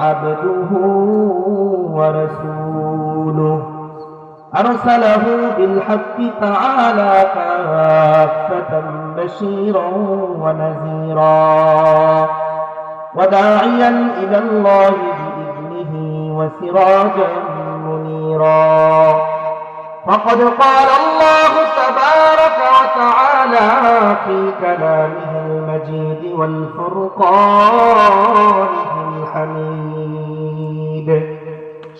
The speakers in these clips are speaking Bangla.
عبده ورسوله. أرسله بالحق تعالى كافة بشيرا ونذيرا. وداعيا إلى الله بإذنه وسراجا منيرا. فقد قال الله تبارك وتعالى في كلامه المجيد والفرقان الحميد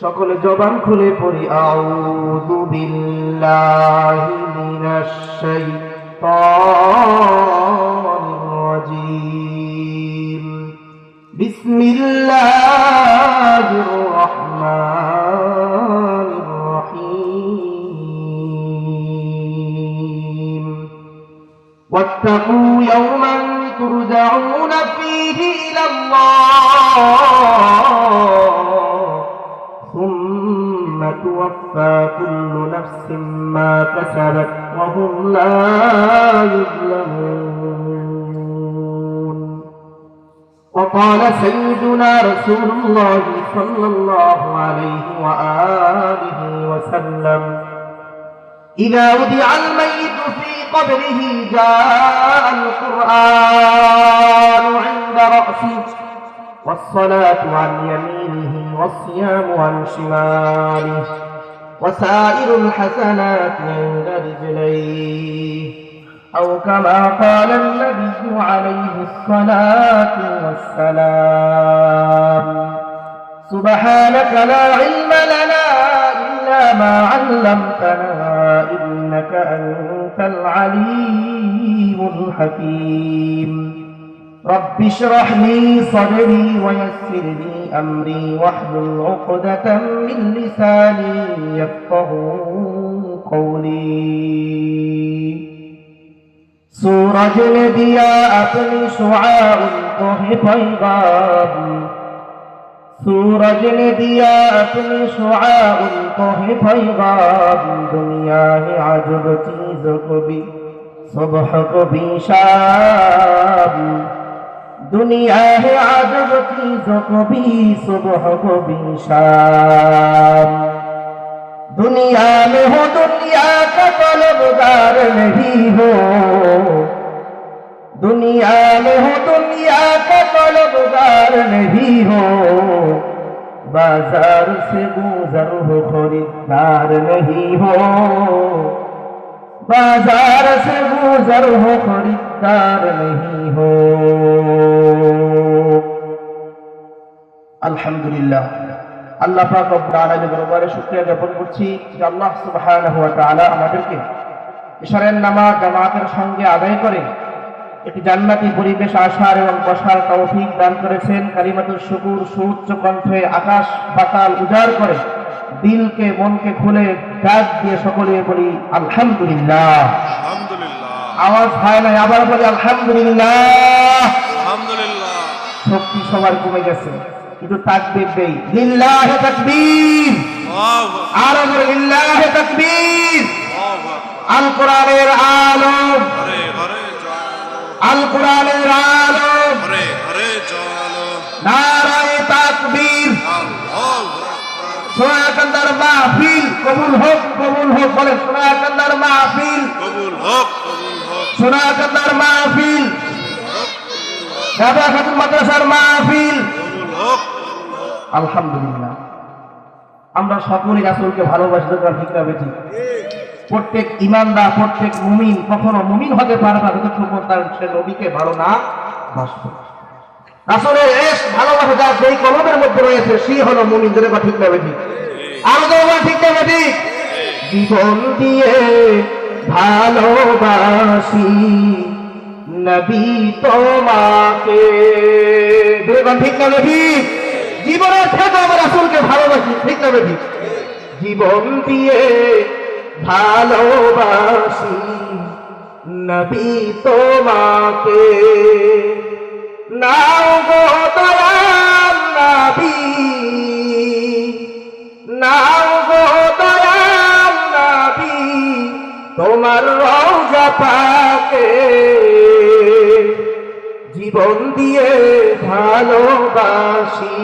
সকল জবান খুলে পড়ি আউযু বিল্লাহি মিনাশ শাইতানির রাজীম বিসমিল্লাহির রহমানির রহিম واتقوا يوما ترجعون فيه إلى الله. ثم توفى كل نفس ما كسبت وهم لا يظلمون. وقال سيدنا رسول الله صلى الله عليه وآله وسلم إذا وضع الميت في قبره جاء القرآن عند رأسه والصلاة عن يمينه والصيام عن شماله وسائر الحسنات عند رجليه. أو كما قال النبي عليه الصلاة والسلام سبحانك لا علم لنا إلا ما علمتنا إنك أنت العليم الحكيم رب اشرح لي صدري ويسر لي أمري واحلل عقدة من لساني يفقه قولي सूरज ने दिया अपनी शुआ उनको है पैगाम سورج نے دیا اپنی شعا ان کو ہے پیغام دنیا ہے عجب چیز کو بھی صبح کو بھی شام دنیا ہے عجب چیز کو بھی صبح کو بھی شام دنیا میں ہو دنیا کا طلبگار نہیں ہو دنیا میں ہو دنیا کا طلبگار نہیں ہو बाजार से गुजर हो खरीदार नहीं हो बाजार से गुजर हो खरीदार नहीं हो আলহামদুলিল্লাহ আল্লাহ পাক রব্বুল আলামিনের দরবারে শুকরিয়া জ্ঞাপন করছি যে আল্লাহ সুবহানাহু ওয়া তাআলা আমাদেরকে ইশারের নামাজ জামাতের সঙ্গে আদায় করে একটি জান্নাতি পরিবেশ আসার এবং বসার তৌফিক দান করেছেন কালিমাতুল শুকুর সুউচ্চ কণ্ঠে আকাশ পাতাল উজাড় করে দিলকে মনকে খুলে ডাক দিয়ে সকলে বলি আলহামদুলিল্লাহ। আলহামদুলিল্লাহ। আওয়াজ হয় নাই আবার বলি আলহামদুলিল্লাহ। আলহামদুলিল্লাহ। শক্তি সবার কমে গেছে কিন্তু তাকবীর দেই লিল্লাহে তাকবীর। আল্লাহু আরও বলে তাকবীর। আল কোরআনের আল। কোরআনের আলো। হরে হরে চলো নারায়ে তাকবীর। মাহফিল কবুল হোক কবুল হোক বলে মাহফিল। কবুল হোক কবুল হোক। সোনাকান্দার মাহফিল। খাতুন মাদ্রাসার মাহফিল। কবুল হোক আলহামদুলিল্লাহ। আমরা সকলেই রাসূলকে ভালোবাসি দরকার ঠিক না প্রত্যেক ইমানদার, প্রত্যেক মুমিন কখনো মুমিন হতে পারে না। যতক্ষণ তার সে নবীকে ভালো না বাসবে। রাসূলের এস ভালোবাসা যার যেই কলমের মধ্যে রয়েছে সেই হলো মুমিন। যেটা ঠিক না বেটি আরও তো ঠিক না বেটি জীবন দিয়ে ভালোবাসি নবী তোমাকে। ঠিক না বেটি জীবনের থেকে আমার রাসূলকে ভালোবাসি, ঠিক না বেটি জীবন দিয়ে ভালোবাসি নবী তোমাকে। নাও গো দয়াল নবী, নাও গো দয়াল নবী, তোমার রওজা পাকে। জীবন দিয়ে ভালোবাসি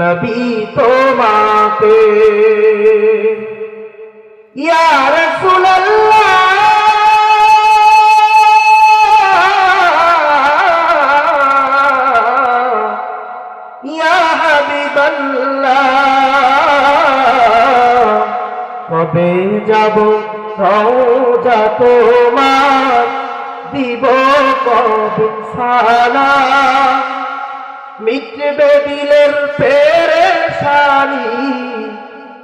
নবী তোমাকে। ইয়া রাসূলুল্লাহ ইয়া হাবিবাল্লাহ কবে যাব রওজা তোমার দিব কবে সালাম। মিটবে দিলের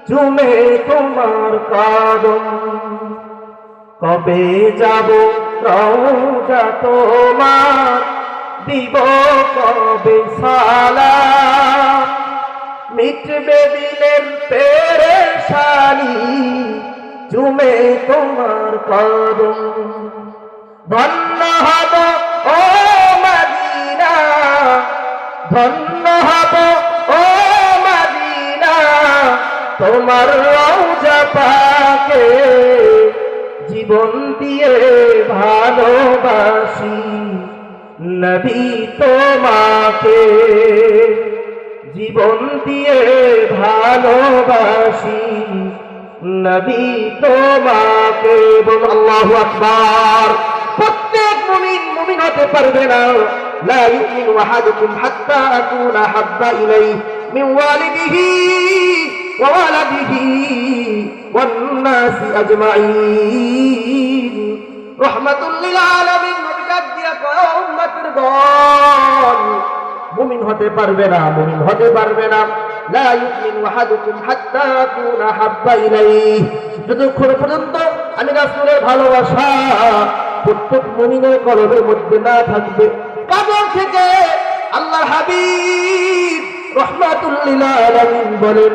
চুমে তোমার কদম কবে যাব রওজা তোমার? দিব কবে সালাম? মিটবে দিলের পেরেশানি চুমে তোমার কদম ধন্য হব ও মদিনা, ধন্য হব তোমার রওজা পাকে জীবন দিয়ে ভালোবাসি, নবী তোমাকে জীবন দিয়ে ভালোবাসি, নবী তোমাকে আল্লাহু আকবার। প্রত্যেক মুমিন মুমিন হতে পারবে না। লা ইউমিনু আহাদুকুম হাত্তা আকুনা হাব্বা ইলাইহি মিন ওয়ালিদিহি। আজমাইন রহমাতুল লিল আলামিন নবী ডাক দিয়া কয় উম্মতের দল মুমিন হতে পারবে না, মুমিন হতে পারবে না। লা ইউমিনু আহাদুকুম হাত্তা আকুনা হাব্বা ইলাইহি যতক্ষণ পর্যন্ত আমি রাসূলের ভালোবাসা প্রত্যেক মুমিনের কলবের মধ্যে না থাকবে কাবর থেকে আল্লাহ হাবিব রহমাতুল লিল আলামিন বলেন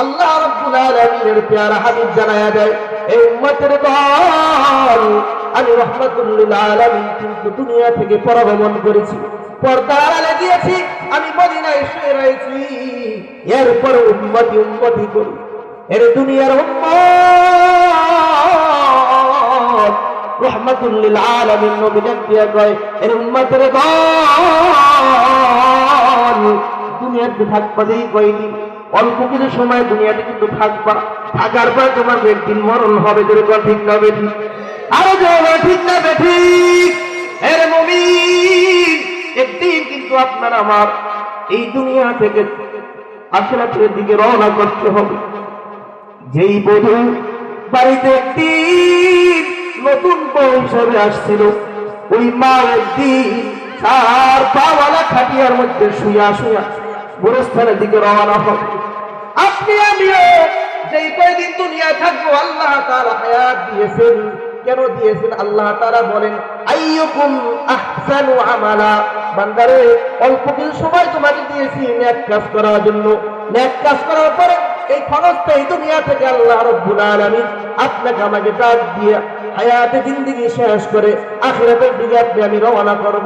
আল্লাহ রাব্বুল আলামিনের পেয়ারা হাবিব জানায়া দেয় এই উম্মতের দল, আমি রহমাতুল লিল আলামিন কিন্তু দুনিয়া থেকে পরগমন করেছি। পর্দার আড়ালে দিয়েছি আমি মদিনায় শুয়ে রয়েছি। এরপর উম্মতি উম্মতি করি। এর দুনিয়ার উম্মত রহমাতুল লিল আলামিন নবী দিয়া কয়, এর উম্মতের দল, দুনিয়াতে থাকবা কয়দিন? অল্প কিছু সময় দুনিয়াতে কিন্তু থাকবা। থাকার পর তোমার একদিন মরণ হবে যদি কথা ঠিক না বেঠি? আরও যাবে ঠিক না বেঠি? এর মুমিন, একদিন কিন্তু আপনার আমার এই দুনিয়া থেকে আখেরাতের দিকে রওনা করতে হবে। যেই বধূ বাড়িতে একদিন নতুন বউ হিসাবে আসছিল, ওই মা একদিন তার পাওয়ালা খাটিয়ার মধ্যে শুয়া শুয়া গুরস্থানের দিকে রওনা হবে। আপনি, আমিও যেই কয়দিন দুনিয়া থাকব, আল্লাহ তাআলা হায়াত দিয়েছেন। কেন দিয়েছেন? আল্লাহ তাআলা বলেন, আইয়ুকুম আহসানু আমালা। বান্দারে, অল্প সময় তোমাকে দিয়েছি কাজ করার জন্য। কাজ করার পরে এই এই দুনিয়া থেকে আল্লাহ রব্বুল আলামিন আপনাকে আমাকে ডাক দিয়ে হায়াতে জিন্দিগি শেষ করে আখিরাতের দিকে আপনি, আমি রওনা করব।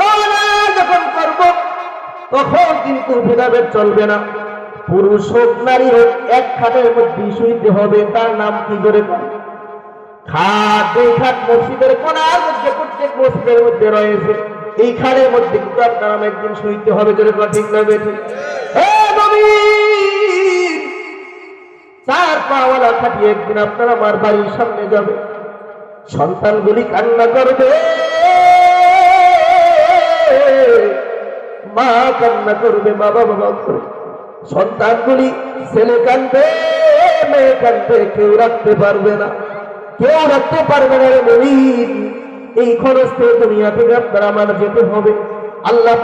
রওনা যখন করব, তখন কিন্তু ভেদাভেদ চলবে না। পুরুষ হোক, নারী হোক, এক খাটের মধ্যে শুইতে হবে, তার নাম কি করে? খাট এই খাট মসজিদের কোনার মধ্যে, প্রত্যেক মসজিদের মধ্যে রয়েছে। এই খাটের মধ্যে কিন্তু আপনার একদিন শুইতে হবে যদি ঠিক না বেঠিক চার পাওয়ালা খাটিয়ে একদিন আপনার আমার বাড়ির সামনে যাবে। সন্তানগুলি কান্না করবে। মা কান্না করবে বাবা বাবা করবে সন্তানগুলি ছেলে কান্দবে মেয়ে কান্দবে কেউ রাখতে পারবে না। কেউ রাখতে পারবে না নবীন এই খরচ থেকে দুনিয়া থেকে আপনার আমার যেতে হবে। আল্লাহ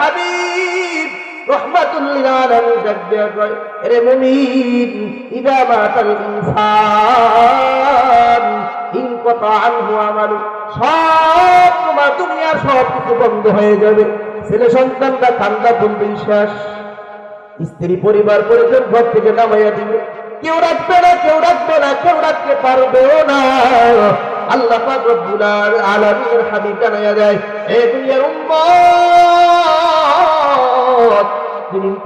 হাবিব রহমাতুল্লিল আলামিন ডাক দেয়া কয় রে মুমিন, ইদা মাতাল ইনসান আনহু আমালু। সব তোমার দুনিয়ার সব কিছু বন্ধ হয়ে যাবে। ছেলে সন্তানটা কান্দা বলবেন শেষ স্ত্রী পরিবার পরিজন ঘর থেকে নামাইয়া দিবে। কেউ রাখবে না, কেউ রাখবে না, কেউ রাখতে পারবেও না। আল্লাহ পাক আলামিনের হাবিব জানাইয়া দেয়, এ দুনিয়ার উম্মত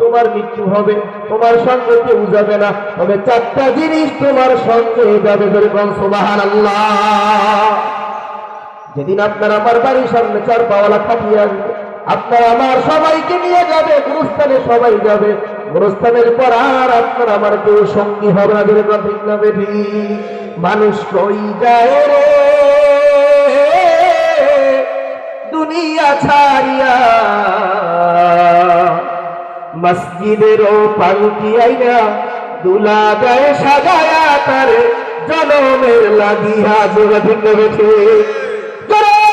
তোমার মৃত্যু হবে, তোমার সঙ্গে কেউ যাবে না। তবে চারটা জিনিস তোমার সঙ্গে যাবে ধরে সুবাহান আল্লাহ যেদিন আপনার আমার বাড়ির সামনে চার পাওয়ালা খাটিয়ে আসবে আপনার আমার সবাইকে নিয়ে যাবে, গুরুস্থানে সবাই যাবে। গুরুস্থানের পর আর আপনার আমার কেউ সঙ্গী হবে না ধরে ঠিক না মানুষ কই যায় রে? দুনিয়া ছাড়িয়া মসজিদেরও পালকি আইনা দুলা দেয় সাজায়া তারে জনমের লাগিয়া জোড়া ঠিক জনম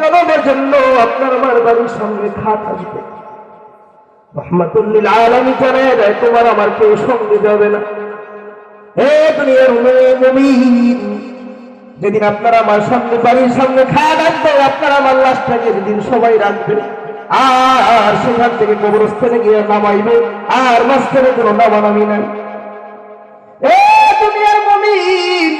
জনমের জন্য আপনার আমার বাড়ির সঙ্গে খাট আসবে। রহমাতুল্লিল আলমী জানায় দেয়, তোমার আমার কেউ সঙ্গে যাবে না। হে দুনিয়ার যেদিন আপনারা আমার বাড়ির খাওয়া রাখবে আপনারা আমার লাশটাকে যেদিন সবাই রাখবে, আর সেখান থেকে কবরস্থানে গিয়ে নামাইবে, আর মাঝখানে কোনো নামানামি নাই। দুনিয়ার মুমিন,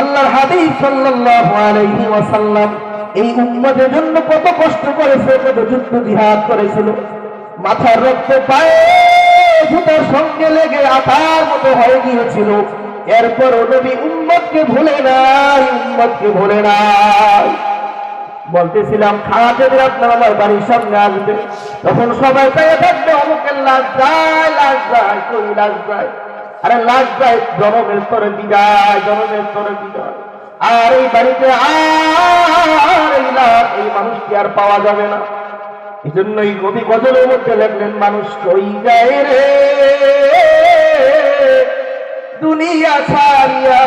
আল্লাহর হাবিব সাল্লাল্লাহু আলাইহি ওয়াসাল্লাম এই উম্মতের জন্য কত কষ্ট করেছে, কত যুদ্ধ জিহাদ করেছিল। মাথার রক্ত পায়ে জুতার সঙ্গে লেগে আঠার মতো হয়ে গিয়েছিল। এরপর নবী উম্মতকে ভুলে নাই, উম্মতকে ভুলে নাই। বলতেছিলাম খাওয়াতে আপনার আমার বাড়ির সামনে আসবে। তখন সবাই পেয়ে থাকবে অমুকের লাশ যায় লাশ যায়, কই লাশ যায়? আরে লাশ যায়, জনমের স্তরে বিদায়, জনমের স্তরে বিদায়। আর এই বাড়িতে আর এই লাশ এই মানুষকে আর পাওয়া যাবে না। এই জন্যই কবি গজলের মধ্যে লেখলেন, মানুষ কই যায় রে। দুনিয়া ছাড়িয়া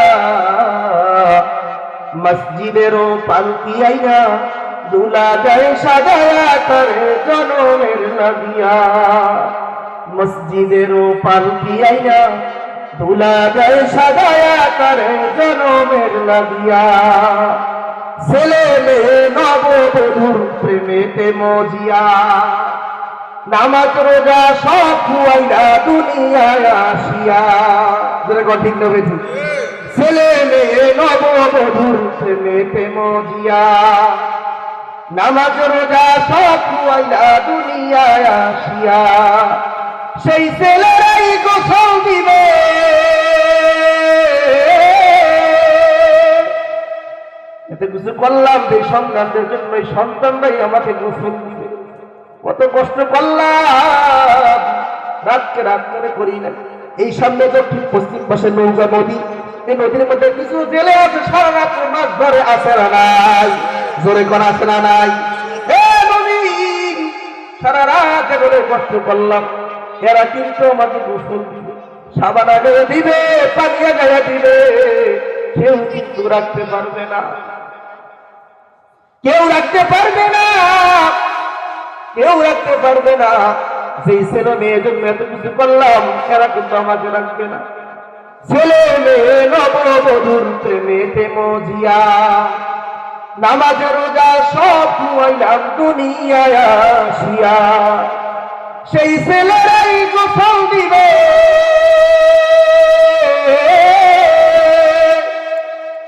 মসজিদেরও পালকি আইয়া, দুলা যায় সাজায়া করে জনমের লাগিয়া মসজিদেরও পালকি আইয়া দুলা যায় সাজায়া করে জনমের লাগিয়া। ছেলে মেয়ে নববধূর প্রেমেতে মজিয়া। নামাজ, রোজা সব খুয়াইলা দুনিয়ায় আসিয়া। যেটা কঠিন নবেছি ছেলে মেয়ে নববধূর প্রেমেতে মজিয়া। নামাজ, রোজা সব খুয়াইলা দুনিয়ায় আসিয়া। সেই ছেলেরাই গোসল দিবে। এতে কিছু করলাম যে সন্তানদের জন্য, এই সন্তানরাই আমাকে গোসল দিবে। কত কষ্ট করলাম। রাতকে রাত করে করি না। এই সামনে দক্ষিণ পশ্চিম পাশে নৌকা, নদী। এই নদীর মধ্যে কিছু জেলে আছে, সারা রাত্রে মাছ ধরে আসে না নাই? জোরে করা আসে না নাই? সারা রাত করে কষ্ট করলাম। এরা কিন্তু আমাকে গোসল দিবে। সাবান আগে দিবে পানি আগে দিবে। কেউ কিন্তু রাখতে পারবে না। কেউ রাখতে পারবে না। কেউ রাখতে পারবে না। যে ছেলে মেয়ের জন্য এত কিছু করলাম, এরা কিন্তু আমাকে রাখবে না। ছেলে মেয়ে, নববধূর প্রেমেতে মজিয়া নামাজ রোজা সব খুয়াইলাম দুনিয়ায় আসিয়া। সেই ছেলেরাই গোসল দিবে।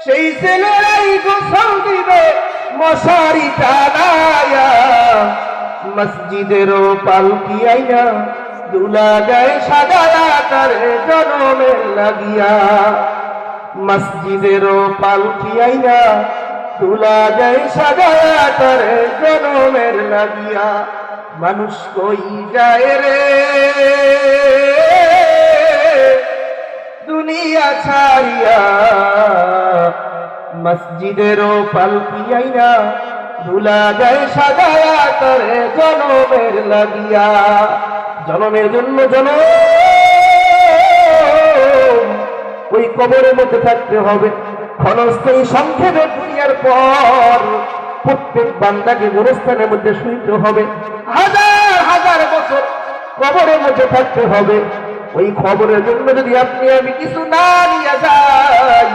সেই ছেলেরাই গোসল দিবে মশারি টানায়া, মসজিদেরও পালকি আইনা দুলা যায় সাজায়া তারে জনমের লাগিয়া, মসজিদেরও পালকি আইনা তুলা যায় সাজায়া তারে জনমের লাগিয়া। মানুষ কই যায় রে? দুনিয়া ছাড়িয়া মসজিদেরও পালকি আইনা ধুলা যায়, সাজায়া তারে জনমের লাগিয়া। জনমের জন্য জন ওই কবরের মধ্যে থাকতে হবে। ক্ষণস্থায়ী সংক্ষেপে দুনিয়ার পর প্রত্যেক বান্দাকে গোরস্থানের মধ্যে শুনতে হবে। হাজার হাজার বছর কবরের মধ্যে থাকতে হবে। ওই খবরের জন্য যদি আপনি আমি কিছু না নিয়ে যাই,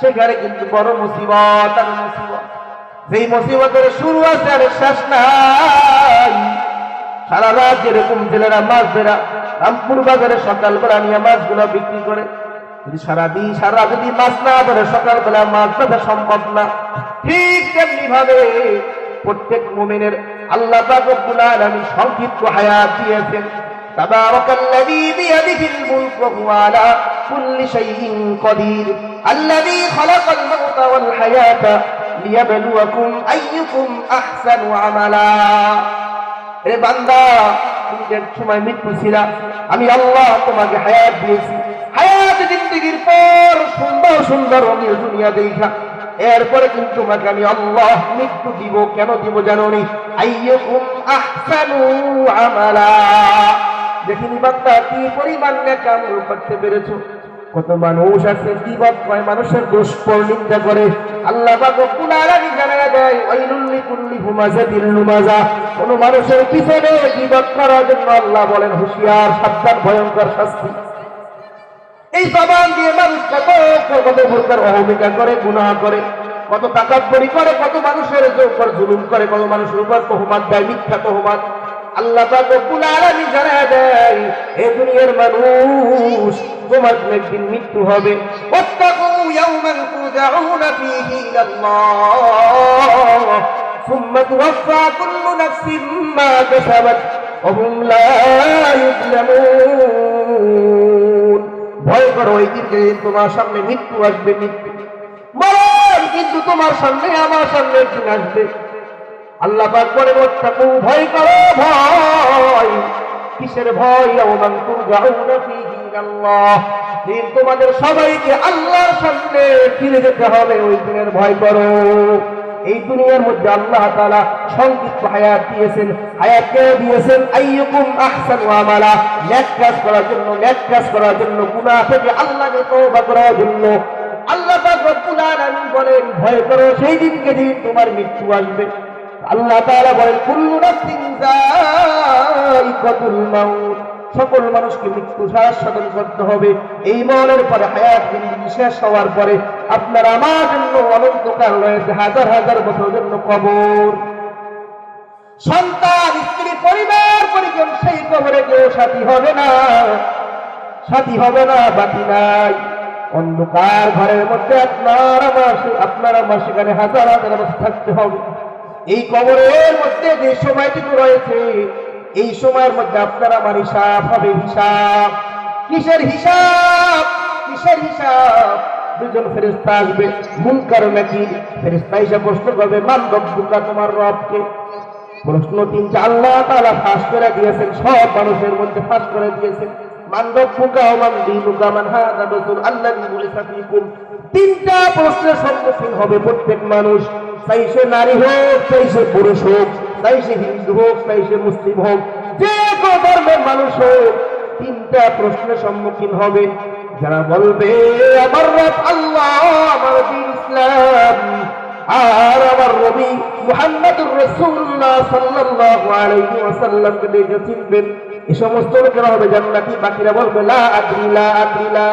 সেখানে কিন্তু বড় মুসিবত আর মুসিবত। যেই মুসিবতের শুরু আছে আর শেষ নাই। সারা রাত যেরকম জেলেরা মাছ ধরা রামপুর বাজারে সকালবেলা নিয়ে মাছগুলো বিক্রি করে যদি সারাদিন সারা যদি মাছ না ধরে, সকালবেলা মাছ ধরা সম্ভব না, ঠিক তেমনি ভাবে প্রত্যেক মুমিনের আল্লাহ রব্বুল আলামিন সংক্ষিপ্ত হায়াত দিয়েছেন। রে বান্দা তুমি মৃত্যু ছিলা। আমি আল্লাহ তোমাকে হায়াত দিয়েছি। হায়াত পর সুন্দর সুন্দর অনিল দুনিয়া দেখা এরপরে কিন্তু তোমাকে আমি আল্লাহ মৃত্যু দিব, কেন দিব জানো নি আইয়ুকুম আহসানু দেখিনি বান্দা কি পরিমাণ নেক আমল করতে পেরেছ। কত মানুষ আছে বিপদ কয় মানুষের দোষ নিন্দা করে। আল্লাহ রব্বুল আলামিন জানায় দেয়, ওয়াইলুল লিকুল্লি হুমাযাতিল লুমাযা কোন মানুষের পিছনে বিপদ করার জন্য আল্লাহ বলেন, হুঁশিয়ার, সাবধান, ভয়ঙ্কর শাস্তি। এই জবান দিয়ে মানুষ কত কত প্রকার অহমিকা করে গুনাহ করে কত তাকাব্বরি করে কত মানুষের উপর জুলুম করে কত মানুষের উপর তহমাত দেয় মিথ্যা তহমাত আল্লাহ পাক রব্বুল আলামিন জানায় দেয় এ দুনিয়ার মানুষ তোমার একদিন মৃত্যু হবে ওয়াত্তাকু ইয়াওমান তুরজাউনা ফীহি ইলাল্লাহ ثم توفى كل نفس ما كسبت وهم لا يظلمون ভয় করো ওই দিন যেদিন তোমার সামনে মৃত্যু আসবে। মৃত্যু কিন্তু তোমার সামনে, আমার সামনে একদিন আসবে। আল্লাহ পাক বলে ভয় করো, ভয়। কিসের ভয়? অমান তুরজাউনা দিন তোমাদের সবাইকে আল্লাহর সামনে ফিরে যেতে হবে, ওই দিনের ভয় করো। এই দুনিয়ার মধ্যে আল্লাহ তাআলা সংক্ষিপ্ত হায়াত দিয়েছেন। হায়াত কে দিয়েছেন? আইয়ুকুম আহসানু আমালা। নেক কাজ করার জন্য, নেক কাজ করার জন্য, গুনাহ থেকে আল্লাহকে তওবা করার জন্য। আল্লাহ পাক রব্বুল আলামিন বলেন, ভয় করো, সেই দিনকে দিন তোমার মৃত্যু আসবে। আল্লাহ তাআলা বলেন, কুল্লু নাফসিন যায়িকাতুল মাউত। সকল মানুষকে মৃত্যু সাধন করতে হবে। এই মরণের পরে হায়াত জিন্দগি শেষ হওয়ার পরে আপনার আমার জন্য অনন্তকাল রয়েছে, হাজার হাজার বছর জন্য কবর। সন্তান, স্ত্রী, পরিবার, পরিজন, সেই কবরে কেউ সাথী হবে না। সাথী হবে না, বাকি নাই। অন্ধকার ঘরের মধ্যে আপনার আমার আপনার আমার সেখানে হাজার হাজার বছর থাকতে হবে। এই কবরের মধ্যে যে সময়টুকু রয়েছে এই সময়ের মধ্যে আপনার আমার হিসাব হবে হিসাব। কিসের হিসাব? কিসের হিসাব? দুজন ফেরেস্তা আসবে। মুনকার নাকি ফেরেস্তা এসে প্রশ্ন করবে, মান রব্বুকা, তোমার রবকে? প্রশ্ন তিনটা আল্লাহ তাআলা ফাঁস করে দিয়েছেন, সব মানুষের মধ্যে ফাঁস করে দিয়েছেন। মান রব্বুকা মান দীনুকা, মান ফীকুম। তিনটা প্রশ্নের সম্মুখীন হবে প্রত্যেক মানুষ। চাই সে নারী হোক, চাই সে পুরুষ হোক। চাই সে হিন্দু হোক চাই সে মুসলিম হোক, যে কোনো ধর্মের মানুষ হোক, তিনটা প্রশ্নের সম্মুখীন হবে। যারা বলবে, আমার রব আল্লাহ, আমার দিন ইসলাম, আর আমার রবি মুহাম্মদুর রাসূলুল্লাহ সাল্লাল্লাহু আলাইহি ওয়াসাল্লামকে দেখে চিনবেন এই সমস্ত লোকেরা হবে জান্নাতি, বাকিরা বলবে, লা আদ্রি লা আদ্রি, লা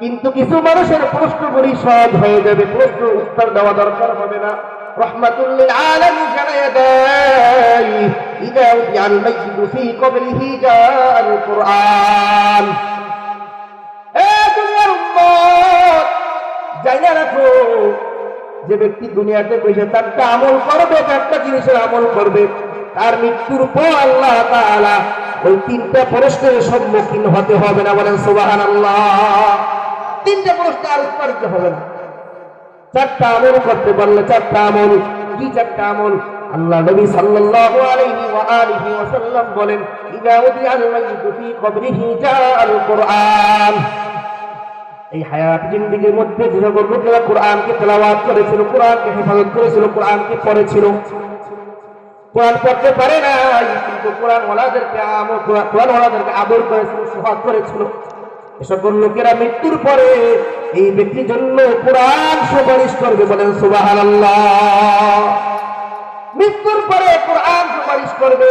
কিন্তু কিছু মানুষের প্রশ্নগুলি সহজ হয়ে যাবে প্রশ্ন উত্তর দেওয়া দরকার হবে না। রহমাতুল্লিল আলামিন জানায় দেয়, ইদা উদিয়াল মাইয়িতু ফি কবরিহি জাল কুরআন। এ দুনিয়ার উম্মত, জানিয়ে রাখো, যে ব্যক্তি দুনিয়াতে বসে চারটা আমল করবে চারটা জিনিসের আমল করবে, তার মৃত্যুর পর আল্লাহ তাআলা ওই তিনটা প্রশ্নের সম্মুখীন হতে হবে না বলেন সুবহানাল্লাহ। তিনটা প্রশ্ন আর উত্তরিত হবে না। চারটা আমল করতে পারলে চারটা আমল, কি চারটা আমল? আল্লাহ নবী সাল্লাল্লাহু আলাইহি ওয়া আলিহি ওয়া সাল্লাম বলেন ইদা উদিয়াল মাইয়িতু ফি কবরিহি জাআল কুরআন। এই হায়াত জিন্দিগির মধ্যে যে সকল লোকেরা কোরআনকে তেলাওয়াত করেছিল, কোরআনকে হেফাজত করেছিল, কোরআনকে পড়েছিল, কোরআন পড়তে পারে না কিন্তু কোরআন ওয়ালাদেরকে আমল কোরআন ওয়ালাদেরকে আদর করেছিল, সোহাগ করেছিল। সকল লোকেরা মৃত্যুর পরে এই ব্যক্তির জন্য কোরআন সুপারিশ করবে বলেন, সুবহানাল্লাহ। মৃত্যুর পরে কোরআন সুপারিশ করবে।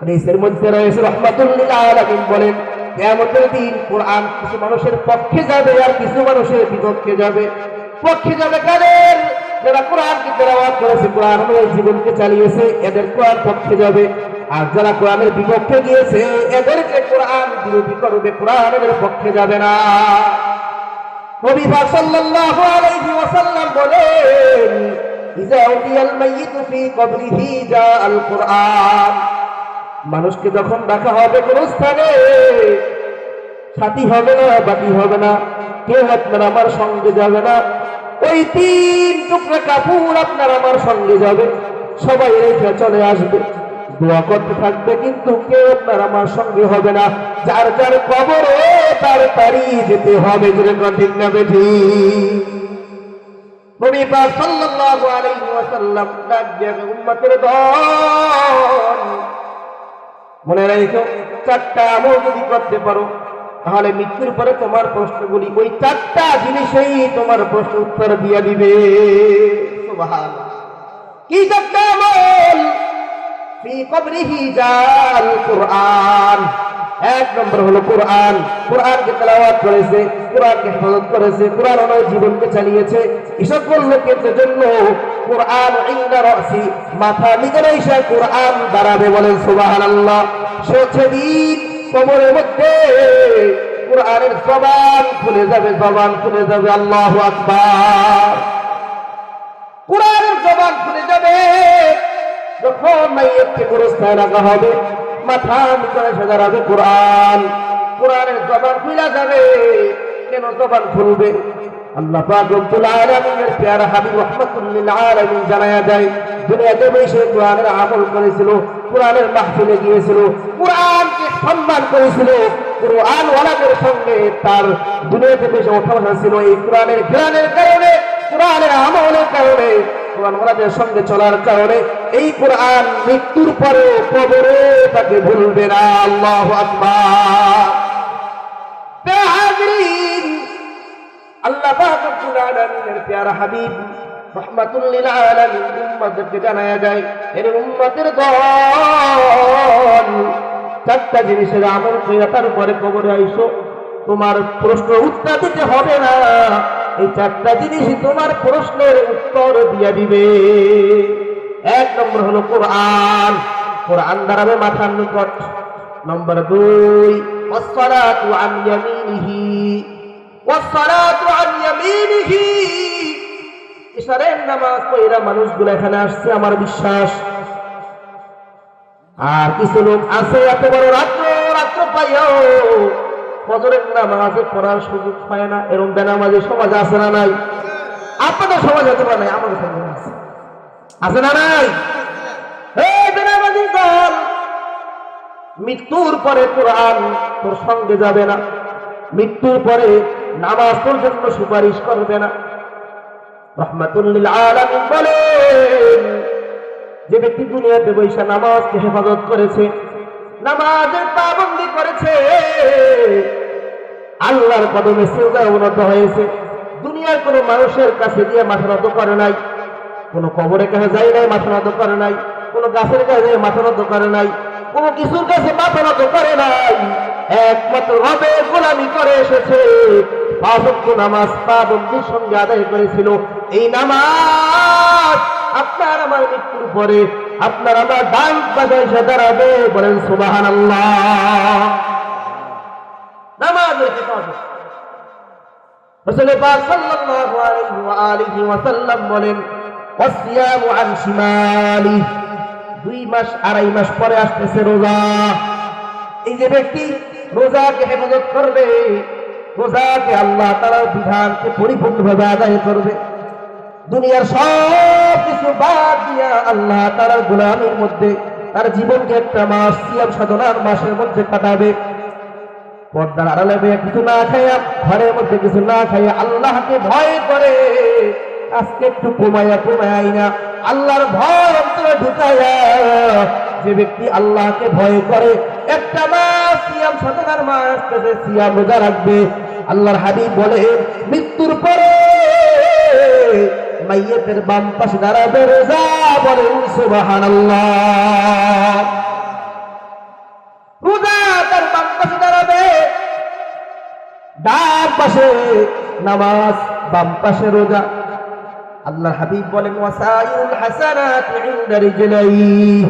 হাদিসের মধ্যে রয়েছে রহমাতুল্লিল আলামিন বলেন, কিয়ামতের দিন কোরআন কিছু মানুষের পক্ষে যাবে আর কিছু মানুষের বিপক্ষে যাবে। পক্ষে যাবে কাদের? যারা কোরআনকে তেলাওয়াত করেছে? কোরআন অনুযায়ী জীবনকে চালিয়েছে, এদের কোরআন পক্ষে যাবে। আর যারা কোরআনের বিপক্ষে গিয়েছে, এদেরকে কোরআন বিরোধী করবে, কোরআন এদের পক্ষে যাবে না। নবী পাক সাল্লাল্লাহু আলাইহি ওয়াসাল্লাম বলেন ইজা উদিয়াল ফি কবরিহি জাআল কুরআন। মানুষকে যখন ডাকা হবে কোন স্থানে, সাথী হবে না, বাকি হবে না। কেউ আপনার আমার সঙ্গে যাবে না। ওই তিন টুকরা কাপড় আপনার আমার সঙ্গে যাবে। সবাই রেখে চলে আসবে। দোয়া করতে থাকবে, কিন্তু কেউ আপনার আমার সঙ্গে হবে না। যার যার কবরে তার তাড়ি যেতে হবে। যেরকম ঠিক না বেঠি? নবী সাল্লাল্লাহু আলাইহি ওয়াসাল্লাম ডাক দিয়ে উম্মতের মনে রেখো, চারটা আমল যদি করতে পারো তাহলে মৃত্যুর পরে তোমার প্রশ্নগুলি ওই চারটা জিনিসেই তোমার প্রশ্ন উত্তর দিয়ে দিবে। কি চারটা হলো কোরআন। কোরআনকে করেছে, কোরআনকে কোরআন জীবনকে চালিয়েছে। লোকের মাথা এসে কোরআন দাঁড়াবে বলেন সুবহানাল্লাহ। সে সেদিন কবরের মধ্যে কোরআনের জবান খুলে যাবে, জবান খুলে যাবে, আল্লাহ আকবার। কোরআনের জবান খুলে যাবে, যখন মাইয়াতকে গোরস্থায় রাখা হবে, মাথা নিচে সাজা রাখবে কোরআন। কোরআনের জবান খুলে যাবে, কেন জবান খুলবে? আল্লাহ পাক রব্বুল আলামিনের পেয়ারা হাবিব রাহমাতুল আলামিন জানায়া কোরআনের আমল করেছিল, কোরআনের মাহফিলে গিয়েছিল, কোরআনকে সম্মান করেছিল কোরআন ওয়ালাদের সঙ্গে তার ওঠা ছিল। এই কোরআনের জ্ঞানের কারণে, কোরআনের আমলের কারণে কোরআন ওয়ালাদের সঙ্গে চলার কারণে এই কোরআন মৃত্যুর পরে কবরে তাকে ভুলবে না। আল্লাহু আকবার। প্রিয় আল্লাহ পাকুল আলমিনের পেয়ারা হাবিব রহমাতুল্লিল আলমিন উম্মাদেরকে জানায়া যায় এর উম্মাদের দল চারটা জিনিসের আমল কইরা তারপরে কবরে আইসো। তোমার প্রশ্ন উত্তর দিতে হবে না। এই চারটা জিনিস তোমার প্রশ্নের উত্তর দিয়া দিবে। এক নম্বর হলো কোরআন। কোরআন দাঁড়াবে মাথার নিকট। নম্বর দুই অসলাতু আন ইয়ামিনিহি। মানুষগুলো এখানে আসছে, আমার বিশ্বাস। আর কিছু লোক আছে এত বড় রাত্র রাত্র পাইও ফজরের নামাজে পড়ার সুযোগ পায় না। এরকম বেনামাজি সমাজ আছে না নাই? আপনাদের সমাজ হতে পারে আমাদের সমাজ আছে। আছে না নাই? বেনামাজি মৃত্যুর পরে কোরআন তোর সঙ্গে যাবে না। মৃত্যুর পরে নামাজ তোর জন্য সুপারিশ করবে না। রহমাতুল্লিল আলামিন বলেন, যে ব্যক্তি দুনিয়াতে বৈশা নামাজকে হেফাজত করেছে, নামাজের পাবন্দি করেছে, আল্লাহর কদমে সেজা উন্নত হয়েছে। দুনিয়ার কোনো মানুষের কাছে গিয়ে মাথা নত করে নাই, কোনো কবরের কাছে যায় নাই, মাথা নত করে নাই, কোনো গাছের কাছে মাথা নত করে নাই, কোনো কিছুর কাছে মাথা নত করে নাই। একমাত্র রবে গোলামি করে এসেছে পাঁচক্য নামাজ পাবন্দির সঙ্গে আদায় করেছিল। এই নামাজ আপনার আমার মৃত্যুর পরে আপনার আমার ডান বাজায় এসে দাঁড়াবে, বলেন সুবাহান নামাজ ওয়া সাল্লাম বলেন আন শিমালি। দুই মাস, আড়াই মাস পরে আসতেছে রোজা। এই যে ব্যক্তি রোজাকে হেফাজত করবে রোজাকে আল্লাহ তালার বিধানকে পরিপূর্ণভাবে আদায় করবে। দুনিয়ার সব কিছু বাদ দিয়া আল্লাহ তালার গোলামের মধ্যে তার জীবনকে একটা মাস সিয়াম সাধনার মাসের মধ্যে কাটাবে। পর্দার আড়ালে কিছু না খাইয়া, ঘরের মধ্যে কিছু না খাইয়া আল্লাহকে ভয় করে। আজকে একটু কমাইয়া কমাই না, আল্লাহর ভয় অন্তরে ঢুকাইয়া যে ব্যক্তি আল্লাহকে ভয় করে একটা মাস সিয়াম সাধনার মাস আসতেছে সিয়াম রোজা রাখবে। আল্লাহর হাবিব বলে, মৃত্যুর পরে মাইয়েতের বাম পাশে দাঁড়াবে রোজা বলে, সুবহানাল্লাহ। রোজা তার বাম পাশে দাঁড়াবে। ডান পাশে নামাজ, বাম পাশে রোজা। আল্লাহ হাবিব বলেন ওয়াসাইউল হাসানাত ইনদা রিজলাই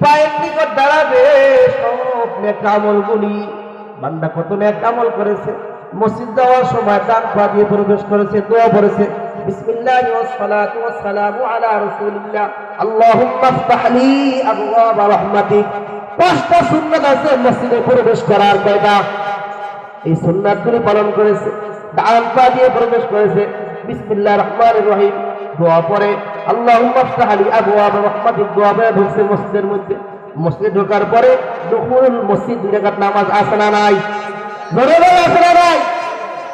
পায়ের দাঁড়াবে। সব নেক আমলগুলি বান্দা কত করেছে। মসজিদ যাওয়ার সময় দিয়ে প্রবেশ করেছে, দোয়া পাঁচটা সুন্নাত আছে মসজিদে প্রবেশ করার কয়টা? এই সুন্নাতগুলি পালন করেছে। ডান পা দিয়ে প্রবেশ করেছে। বিসমিল্লাহ রহমান রহিম। দোয়া পরে আল্লাহ আলী আবু আবু রহমাতিক। দোয়া পরে ঢুকছে মসজিদের মধ্যে। মসজিদে ঢোকার পরে দুপুর মসজিদ দুই রাকাত নামাজ আসে না নাই? ধরে ধরে আসে না নাই?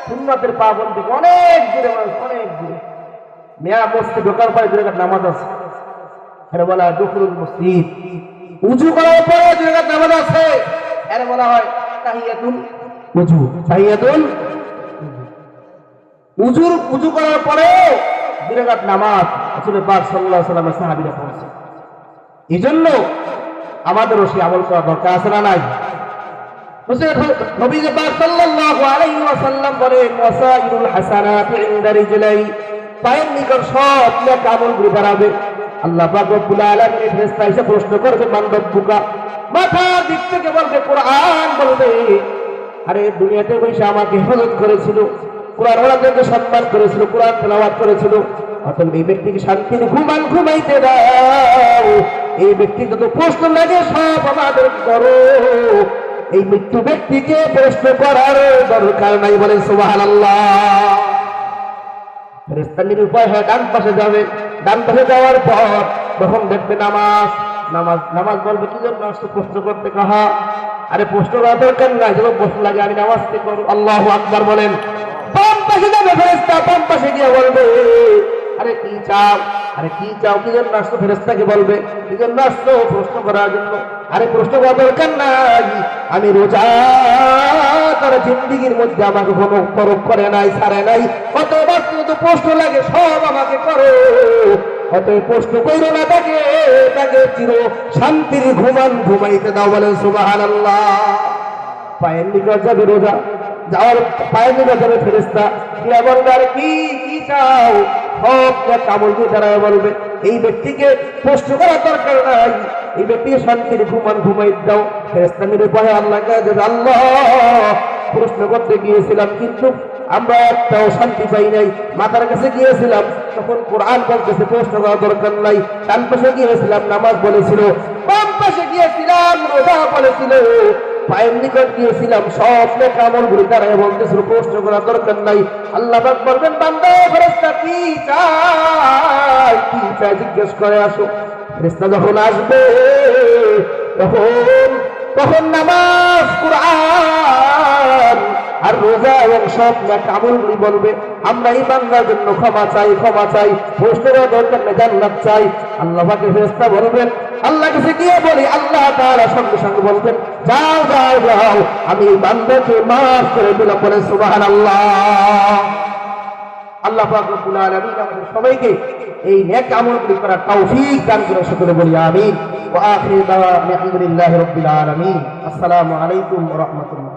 সুন্নাতের পাবন থেকে অনেক দূরে মানুষ, অনেক দূরে। মেয়া মসজিদে ঢোকার পরে দুই রাকাত নামাজ আছে। এর বলা হয় মসজিদ। উঁচু করার পরে দুই নামাজ আছে। এর বলা হয় তাহিয়াতুল উজু। তাহিয়াতুল উজুর, উজু করার পরে বিরাট নামাজ আসলে পাক আলাইহি সাল্লামের সাহাবীরা পড়ছে এই জন্য আমাদেরও সেই আমল করা দরকার আছে না নাই? বলবে। আরে, দুনিয়াতে বসে আমাকে হেফাজত করেছিল, কোরআন ওরাদেরকে সম্মান করেছিল, কোরআন তেলাওয়াত করেছিল। অতএব এই ব্যক্তিকে শান্তির ঘুমান ঘুমাইতে দাও। এই ব্যক্তি যত প্রশ্ন লাগে, সব আমাদের করো। এই মৃত্যু ব্যক্তিকে প্রশ্ন করার দরকার নাই বলেন সুবাহান আল্লাহ উপায় হয় ডান পাশে যাবে। ডান পাশে যাওয়ার পর তখন দেখবে নামাজ নামাজ নামাজ বলবে, কি জন্য আসছে? প্রশ্ন করতে কাহা? আরে প্রশ্ন করা দরকার নাই যখন প্রশ্ন লাগে আমি নামাজ করব আল্লাহ আকবার বলেন। বাম পাশে যাবে ফেরেস্তা বাম পাশে গিয়ে বলবে আরে কি চাও? আরে কি চাও? কি জন্য আসতো ফেরেস্তাকে বলবে। কি জন্য আসতো প্রশ্ন করার জন্য। আরে প্রশ্ন করা দরকার নাই। আমি রোজা তার জিন্দিগির মধ্যে আমাকে কোনো পরক করে নাই, সারে নাই। কত বাস্তু তো প্রশ্ন লাগে, সব আমাকে করো। অতএব প্রশ্ন করো না তাকে? তাকে চির শান্তির ঘুমান ঘুমাইতে দাও বলে সুবাহান আল্লাহ পায়ের নিকট যাবে রোজা। যাওয়ার নিকট যাবে ফেরেস্তা দিয়া আরে কি কি চাও? সব কামল দিয়ে তারা বলবে, এই ব্যক্তিকে প্রশ্ন করার দরকার নাই। এই ব্যক্তিকে শান্তির ঘুমান ঘুমাই দাও। ফেরেস্তা মেরে পরে আল্লাহ যাবে আল্লাহ। প্রশ্ন করতে গিয়েছিলাম, কিন্তু আমরা একটাও শান্তি পাই নাই। মাতার কাছে গিয়েছিলাম, তখন কোরআন বলতেছে, প্রশ্ন করার দরকার নাই। ডান পাশে গিয়েছিলাম, নামাজ বলেছিল। বাম পাশে গিয়েছিলাম, রোজা বলেছিল। পায়ের নিকট গিয়েছিলাম, সব লেখা আমল গুলি তারা বলতেছিল প্রশ্ন করার দরকার নাই। আল্লাহ বলবেন, বান্দা কি চাই কি চাই জিজ্ঞেস করে, আসো। ফেরেশতা যখন আসবে, তখন তখন নামাজ, কোরআন আর রোজা এবং সব আমলগুলি বলবে, আমরা এই বাংলার জন্য ক্ষমা চাই ক্ষমা চাই প্রশ্নের দরকার নেই জান্নাত চাই। আল্লাহ পাকে ফেরেশতা বলবেন আল্লাহ কাছে গিয়ে বলি, আল্লাহ তাআলা সঙ্গে সঙ্গে বলবেন, যাও যাও যাও, আমি এই বান্দাকে মাফ করে বলে আল্লাহ আলামিন আমাদের সবাইকে এই নেক আমলগুলি করার তৌফিক দান করে সকলে বলি আমিন। ওয়া আখিরু দাওয়ানা আলহামদুলিল্লাহি রাব্বিল আলামিন। আসসালামু আলাইকুম ওয়া রাহমাতুল্লাহ।